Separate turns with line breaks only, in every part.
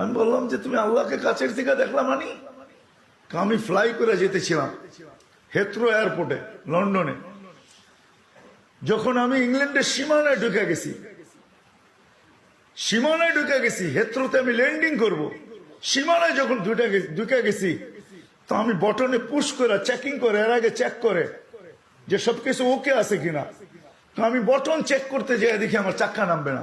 আমি বললাম যে তুমি আল্লাহকে কাছের থেকে দেখলাম মানি? আমি ফ্লাই করে যেতেছিলাম, হেথ্রো এয়ারপোর্টে লন্ডনে। যখন আমি ইংল্যান্ডের সীমানায় ঢুকে গেছি, সীমানায় ঢুকে গেছি, হেথ্রোতে আমি ল্যান্ডিং করব। সীমানায় যখন ঢুকে ঢুকে গেছি, তো আমি বটনে পুশ করে চেকিং করে, এর আগে চেক করে, যে সবকিছু ওকে আছে কিনা। তো আমি বটন চেক করতে যাই, দেখি আমার চাক্কা নামবে না।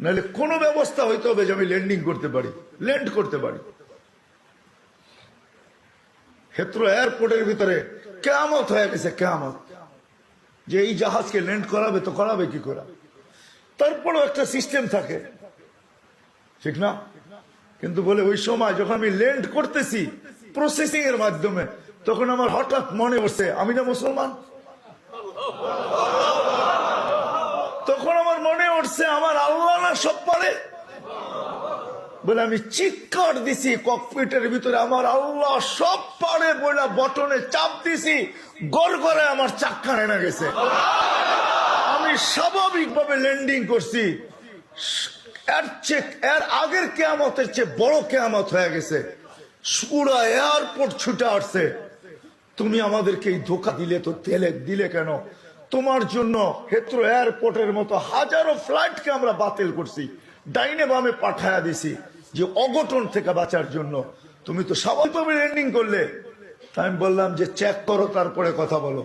নাহলে কোনো ব্যবস্থা হইতে হবে যে আমি ল্যান্ডিং করতে পারি ল্যান্ড করতে পারি। হেত্র এয়ারপোর্টের ভিতরে কেমত হয়ে গেছে কেমত যে এই জাহাজকে ল্যান্ড করাবে তো করাবে কি করা? তারপরেও একটা সিস্টেম থাকে। ঠিক না? কিন্তু বলে ওই সময় যখন আমি ল্যান্ড করতেছি প্রসেসিং এর মাধ্যমে, তখন আমার হঠাৎ মনে পড়ছে, আমি না মুসলমান? তখন আমার মনে উঠছে আমার আল্লাহ সব পারে বলে, আমি চিৎকার দিছি ককপিটের ভিতরে, আমার আল্লাহ সব পারে বলে বটনে চাপ দিছি, গড় করে আমার চাক্কা নেমে গেছে। আমি স্বাভাবিকভাবে ল্যান্ডিং করছি। এর চেক এর আগের কেয়ামতের চেয়ে বড় কেয়ামত হয়ে গেছে। পুরা এয়ারপোর্ট ছুটে আসছে। তুমি আমাদেরকে এই ধোকা দিলে তো তেলে দিলে কেন? তোমার জন্য হেত্র এয়ারপোর্টের মতো হাজারো ফ্লাইটকে আমরা বাতিল করছি। ডাইনে বামে পাঠায়া দিছি যে অঘটন থেকে বাঁচার জন্য। তুমি তো স্বাভাবিকভাবে ল্যান্ডিং করলে। আমি বললাম যে চেক করো, তারপরে কথা বলো।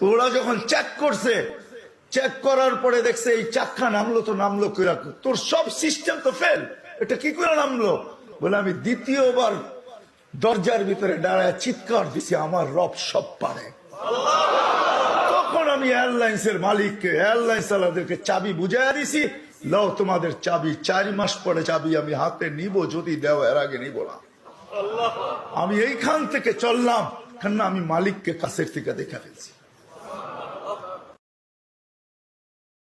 তো ওরা যখন চেক করছে চেক করার পরে দেখছে এই চাক্কা নামলো, তো নামলো কিরা তোর সব সিস্টেম তো ফেল এটা কি করে নামলো? বলে আমি দ্বিতীয়বার দরজার ভিতরে দাঁড়ায় চিৎকার দিছি, আমার রব সব পারে। আমি এয়ারলাইন্স এর মালিককে এয়ারলাইন্স ওয়ালাদেরকে চাবি বুঝাইয়া দিছি। লও তোমাদের চাবি চার মাস পরে চাবি আমি হাতে নিব যদি দেও এর আগে নিব না। আমি এইখান থেকে চললাম কেননা আমি মালিককে কাছের থেকে দেখা ফেলছি।